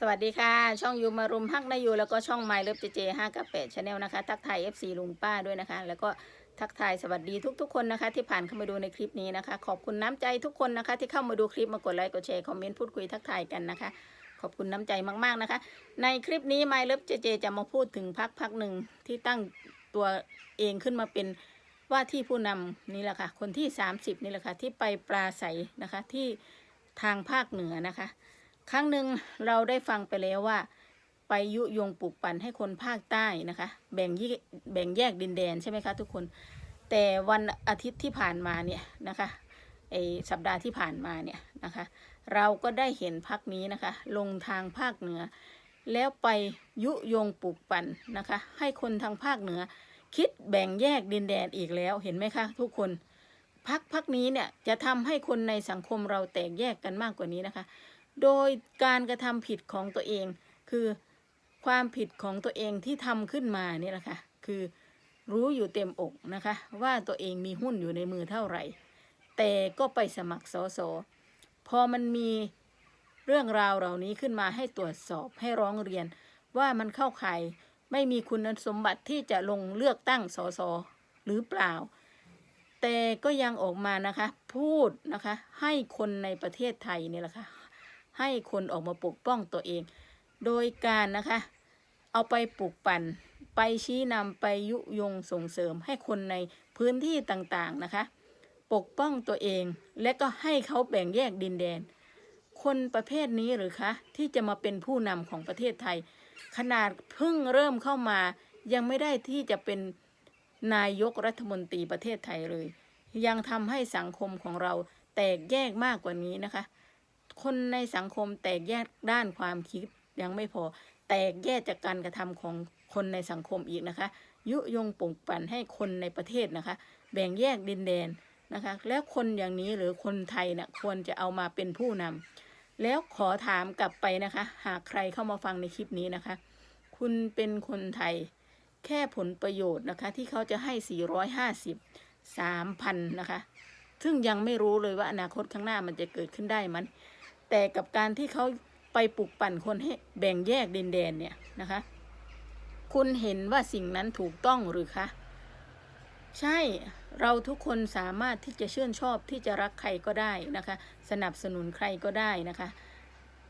สวัสดีค่ะ ช่องยูมารุมพักนายูแล้วก็ช่องไมล์เลิฟเจเจห้ากับแปดชาแนลนะคะ ทักทาย FC ลุงป้าด้วยนะคะ แล้วก็ทักทายสวัสดีทุกๆคนนะคะ ที่ผ่านเข้ามาดูในคลิปนี้นะคะ ขอบคุณน้ำใจทุกคนนะคะ ที่เข้ามาดูคลิปมากดไลค์กดแชร์คอมเมนต์พูดคุยทักทายกันนะคะ ขอบคุณน้ำใจมากๆนะคะ ในคลิปนี้ไมล์เลิฟเจเจจะมาพูดถึงพักพักหนึ่งที่ตั้งตัวเองขึ้นมาเป็นว่าที่ผู้นำนี่แหละค่ะ คนที่ 30นี่แหละค่ะที่ไปปราศัยนะคะที่ทางภาคเหนือนะคะ ครั้งหนึ่งเราได้ฟังไปแล้วว่า ไปยุยงปลุกปั่นให้คนภาคใต้นะคะ แบ่งยแบ่งแยกดินแดนใช่ไหมคะทุกคน แต่วันอาทิตย์ที่ผ่านมาเนี่ยนะคะไอสัปดาห์ที่ผ่านมาเนี่ยนะคะ เราก็ได้เห็นพักนี้นะคะ ลงทางภาคเหนือ แล้วไปยุยงปลุกปั่นนะคะ ให้คนทางภาคเหนือ คิดแบ่งแยกดินแดนอีกแล้วเห็นไหมคะ ทุกคนพักพักนี้เนี่ยจะทำให้คนในสังคมเราแตกแยกกันมากกว่านี้นะคะ โดยการกระทำผิดของตัวเอง คือความผิดของตัวเองที่ทำขึ้นมาเนี่ยแหละค่ะ คือรู้อยู่เต็มอกนะคะ ว่าตัวเองมีหุ้นอยู่ในมือเท่าไหร่ แต่ก็ไปสมัครสอสอพอมันมีเรื่องราวเหล่านี้ขึ้นมาให้ตรวจสอบให้ร้องเรียน ว่ามันเข้าข่ายไม่มีคุณสมบัติที่จะลงเลือกตั้งสอสอหรือเปล่า แต่ก็ยังออกมานะคะ พูดนะคะให้คนในประเทศไทยเนี่ยแหละค่ะ ให้คนออกมาปกป้องตัวเอง โดยการนะคะ เอาไปปลูกปั่น ไปชี้นำไปยุยงส่งเสริมให้คนในพื้นที่ต่างๆนะคะ ปกป้องตัวเอง และก็ให้เขาแบ่งแยกดินแดน คนประเภทนี้หรือคะที่จะมาเป็นผู้นำของประเทศไทย ขนาดเพิ่งเริ่มเข้ามา ยังไม่ได้ที่จะเป็นนายกรัฐมนตรีประเทศไทยเลย ยังทำให้สังคมของเราแตกแยกมากกว่านี้นะคะ คนในสังคมแตกแยกด้านความคิดยังไม่พอ แตกแยกจากการกระทำของคนในสังคมอีกนะคะ ยุยงปลุกปั่นให้คนในประเทศนะคะ แบ่งแยกดินแดนนะคะ แล้วคนอย่างนี้หรือคนไทยเนะ่ะควรจะเอามาเป็นผู้นำแล้วขอถามกลับไปนะคะ หากใครเข้ามาฟังในคลิปนี้นะคะ คุณเป็นคนไทยแค่ผลประโยชน์นะคะ ที่เขาจะให้ 450 3,000 นะคะ ซึ่งยังไม่รู้เลยว่าอนาคตข้างหน้ามันจะเกิดขึ้นได้มัน แต่กับการที่เขาไปปลุกปั่นคนให้แบ่งแยกดินแดนเนี่ยนะคะ คุณเห็นว่าสิ่งนั้นถูกต้องหรือคะ ใช่เราทุกคนสามารถที่จะชื่นชอบที่จะรักใครก็ได้นะคะ สนับสนุนใครก็ได้นะคะ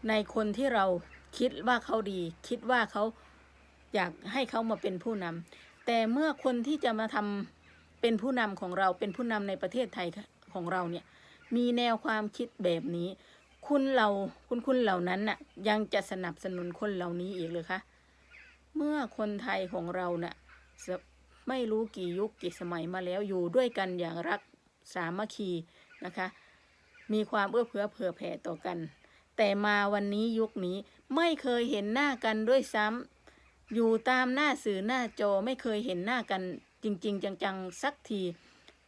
ในคนที่เราคิดว่าเขาดี คิดว่าเขาอยากให้เขามาเป็นผู้นำแต่เมื่อคนที่จะมาทำเป็นผู้นำของเราเป็นผู้นำในประเทศไทยของเราเนี่ยมีแนวความคิดแบบนี้ คุณเราคุณคุณเหล่านั้นน่ะ ยังจะสนับสนุนคนเหล่านี้อีกเลยคะเมื่อคนไทยของเราน่ะไม่รู้กี่ยุคกี่สมัยมาแล้วอยู่ด้วยกันอย่างรักสามัคคีนะคะ มีความเอื้อเฟื้อเผื่อแผ่ต่อกัน แต่มาวันนี้ยุคนี้ไม่เคยเห็นหน้ากันด้วยซ้ำอยู่ตามหน้าสื่อหน้าจอไม่เคยเห็นหน้ากันจริง ๆ จังๆสักที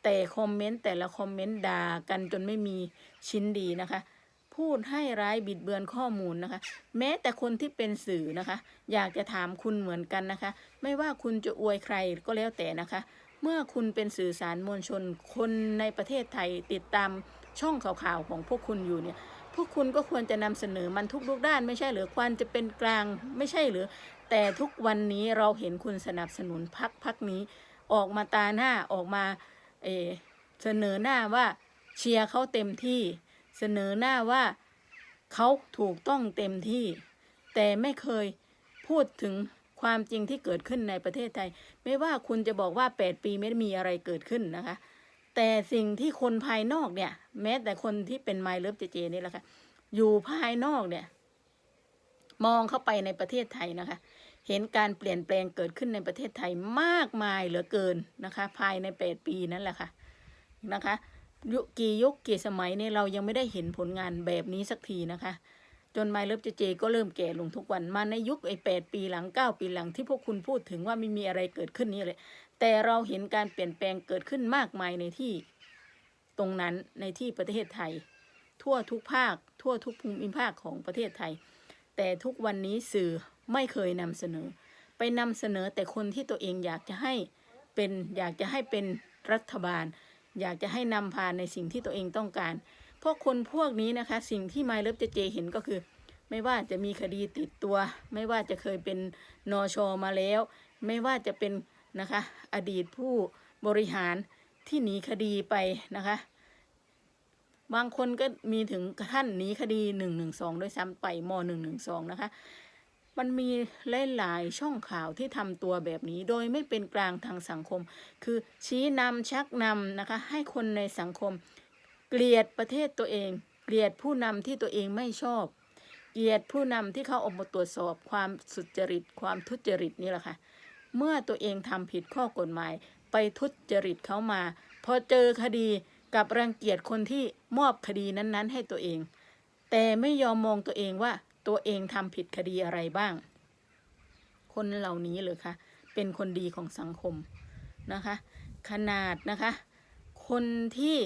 แต่คอมเมนต์แต่ละคอมเมนต์ด่ากันจนไม่มีชิ้นดีนะคะ พูดให้ร้ายบิดเบือนข้อมูลนะคะ แม้แต่คนที่เป็นสื่อนะคะ อยากจะถามคุณเหมือนกันนะคะ ไม่ว่าคุณจะอวยใครก็แล้วแต่นะคะ เมื่อคุณเป็นสื่อสารมวลชน คนในประเทศไทยติดตามช่องข่าวๆของพวกคุณอยู่เนี่ยพวกคุณก็ควรจะนำเสนอมันทุกๆด้านไม่ใช่หรือควรจะเป็นกลางไม่ใช่หรือ แต่ทุกวันนี้เราเห็นคุณสนับสนุนพักพักนี้ ออกมาตาหน้าออกมาเเสนอหน้าว่าเชียร์เขาเต็มที่ เสนอหน้าว่าเขาถูกต้องเต็มที่ แต่ไม่เคยพูดถึงความจริงที่เกิดขึ้นในประเทศไทย ไม่ว่าคุณจะบอกว่า 8 ปีไม่ได้มีอะไรเกิดขึ้นนะคะ แต่สิ่งที่คนภายนอกเนี่ย แม้แต่คนที่เป็นไมล์เลิฟเจเจนี่แหละค่ะอยู่ภายนอกเนี่ย มองเข้าไปในประเทศไทยนะคะ เห็นการเปลี่ยนแปลงเกิดขึ้นในประเทศไทยมากมายเหลือเกินนะคะ ภายใน 8 ปีนั่นแหละค่ะนะคะ ยุคกี่ยุคกี่สมัยเนี่ยเรายังไม่ได้เห็นผลงานแบบนี้สักทีนะคะ จนไมล์เลิฟเจเจก็เริ่มแก่ลงทุกวันมาในยุคไอ้แปดปีหลังเก้าปีหลังที่พวกคุณพูดถึงว่าไม่มีอะไรเกิดขึ้นนี่เลย แต่เราเห็นการเปลี่ยนแปลงเกิดขึ้นมากมายในที่ตรงนั้นในที่ประเทศไทย ทั่วทุกภาค ทั่วทุกภูมิภาคของประเทศไทย แต่ทุกวันนี้สื่อไม่เคยนำเสนอ ไปนำเสนอแต่คนที่ตัวเองอยากจะให้เป็นอยากจะให้เป็นรัฐบาล อยากจะให้นำพาในสิ่งที่ตัวเองต้องการ เพราะคนพวกนี้นะคะ สิ่งที่ไมล์เลิฟเจเจเห็นก็คือ ไม่ว่าจะมีคดีติดตัว ไม่ว่าจะเคยเป็นนอชอมาแล้ว ไม่ว่าจะเป็นนะคะ อดีตผู้บริหารที่หนีคดีไปนะคะ บางคนก็มีถึงท่านหนีคดีหนึ่งหนึ่งสองด้วยซ้ำไปมหนึ่งหนึ่งสองนะคะ มันมีหลายๆช่องข่าวที่ทำตัวแบบนี้ โดยไม่เป็นกลางทางสังคม คือชี้นำชักนำนะคะ ให้คนในสังคม เกลียดประเทศตัวเอง เกลียดผู้นำที่ตัวเองไม่ชอบ เกลียดผู้นำที่เขาออกมาตรวจสอบความสุจริต ความทุจริตนี่แหละค่ะ เมื่อตัวเองทำผิดข้อกฎหมาย ไปทุจริตเขามา พอเจอคดีกับรังเกียจคนที่มอบคดีนั้นๆ ให้ตัวเอง แต่ไม่ยอมมองตัวเองว่า ตัวเองทำผิดคดีอะไรบ้าง คนเหล่านี้เลยค่ะเป็นคนดีของสังคมนะคะ ขนาดนะคะ คนที่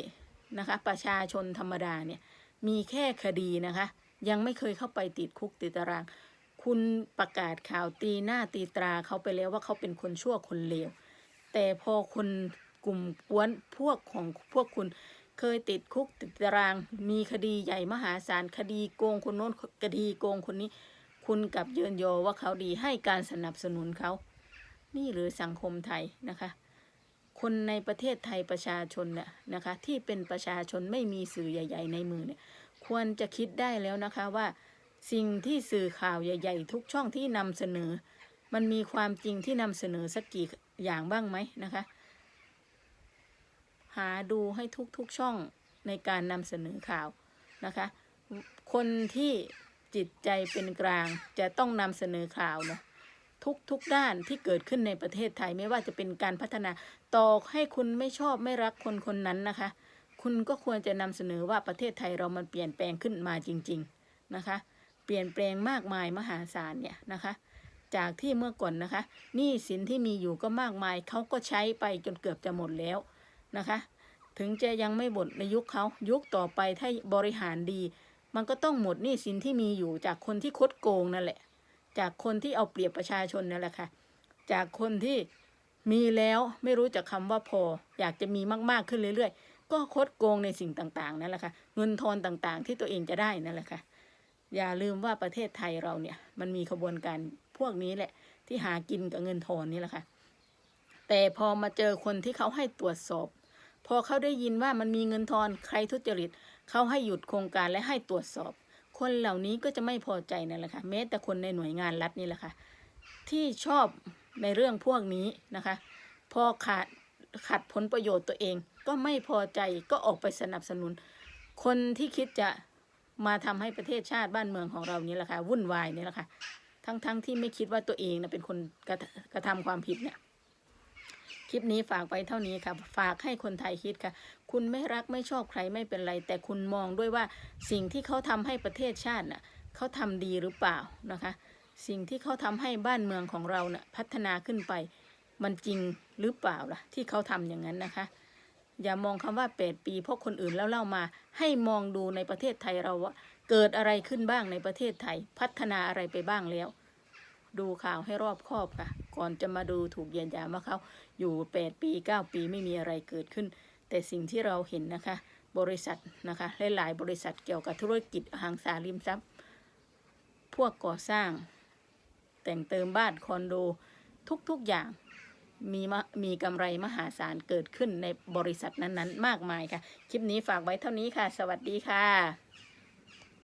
นะคะประชาชนธรรมดาเนี่ยมีแค่คดีนะคะ ยังไม่เคยเข้าไปติดคุกติดตาราง คุณประกาศข่าวตีหน้าตีตราเขาไปแล้วว่าเขาเป็นคนชั่วคนเลวแต่พอคนกลุ่มกวนพวกของพวกคุณ เคยติดคุกติดตาราง มีคดีใหญ่มหาศาลคดีโกงคนโน้นคดีโกงคนนี้ คุณกับเยินยอว่าเขาดีให้การสนับสนุนเขา นี่หรือสังคมไทยนะคะ คนในประเทศไทยประชาชนเนี่ยนะคะ ที่เป็นประชาชนไม่มีสื่อใหญ่ ๆ ในมือเนี่ย ควรจะคิดได้แล้วนะคะว่า สิ่งที่สื่อข่าวใหญ่ ๆ ทุกช่องที่นำเสนอ มันมีความจริงที่นำเสนอสักกี่อย่างบ้างไหมนะคะ หาดูให้ทุกๆช่องในการนำเสนอข่าวนะคะ คนที่จิตใจเป็นกลางจะต้องนำเสนอข่าวนะทุกทุกด้านที่เกิดขึ้นในประเทศไทยไม่ว่าจะเป็นการพัฒนาต่อให้คุณไม่ชอบไม่รักคนคนนั้นนะคะ คุณก็ควรจะนำเสนอว่าประเทศไทยเรามันเปลี่ยนแปลงขึ้นมาจริง ๆนะคะ เปลี่ยนแปลงมากมายมหาศาลเนี่ยนะคะ จากที่เมื่อก่อนนะคะหนี้สินที่มีอยู่ก็มากมายเขาก็ใช้ไปจนเกือบจะหมดแล้ว นะคะ ถึงจะยังไม่หมดในยุคเขายุคต่อไปถ้าบริหารดี มันก็ต้องหมดหนี้สินที่มีอยู่จากคนที่คดโกงนั่นแหละ จากคนที่เอาเปรียบประชาชนนั่นแหละค่ะ จากคนที่มีแล้วไม่รู้จักคำว่าพอ อยากจะมีมากๆขึ้นเรื่อยๆ ก็คดโกงในสิ่งต่างๆนั่นแหละค่ะเงินทอนต่างๆ ที่ตัวเองจะได้นั่นแหละค่ะอย่าลืมว่าประเทศไทยเราเนี่ย มันมีขบวนการพวกนี้แหละ ที่หากินกับเงินทอนนี่แหละค่ะแต่พอมาเจอคนที่เขาให้ตรวจสอบ พอเขาได้ยินว่ามันมีเงินทอนใครทุจริตเขาให้หยุดโครงการและให้ตรวจสอบ คนเหล่านี้ก็จะไม่พอใจนั่นแหละค่ะแม้แต่คนในหน่วยงานรัฐนี่แหละค่ะที่ชอบในเรื่องพวกนี้นะคะ พอขาดขัดผลประโยชน์ตัวเอง ก็ไม่พอใจก็ออกไปสนับสนุน คนที่คิดจะมาทำให้ประเทศชาติบ้านเมืองของเรานี่แหละค่ะวุ่นวายนี่แหละค่ะทั้งๆทที่ไม่คิดว่าตัวเองนะเป็นคนกระกระทำความผิดเนี่ย คลิปนี้ฝากไปเท่านี้ค่ะ ฝากให้คนไทยคิดค่ะ คุณไม่รักไม่ชอบใครไม่เป็นไร แต่คุณมองด้วยว่าสิ่งที่เขาทำให้ประเทศชาติน่ะเขาทำดีหรือเปล่านะคะ สิ่งที่เขาทำให้บ้านเมืองของเราน่ะพัฒนาขึ้นไป มันจริงหรือเปล่าล่ะ ที่เขาทำอย่างนั้นนะคะ อย่ามองคำว่าแปดปีเพราะคนอื่นแล้วเล่ามา ให้มองดูในประเทศไทยเราว่าเกิดอะไรขึ้นบ้างในประเทศไทย พัฒนาอะไรไปบ้างแล้ว ดูข่าวให้รอบคอบค่ะ ก่อนจะมาดูถูกเยียดหยามว่าเขาอยู่แปดปีเก้าปีไม่มีอะไรเกิดขึ้น แต่สิ่งที่เราเห็นนะคะ บริษัทนะคะหลายๆบริษัทเกี่ยวกับธุรกิจอสังสาริมทรัพย์ พวกก่อสร้าง แต่งเติมบ้านคอนโดทุกๆอย่างมีมีกำไรมหาศาลเกิดขึ้นในบริษัทนั้นๆ มากมายค่ะ คลิปนี้ฝากไว้เท่านี้ค่ะ สวัสดีค่ะ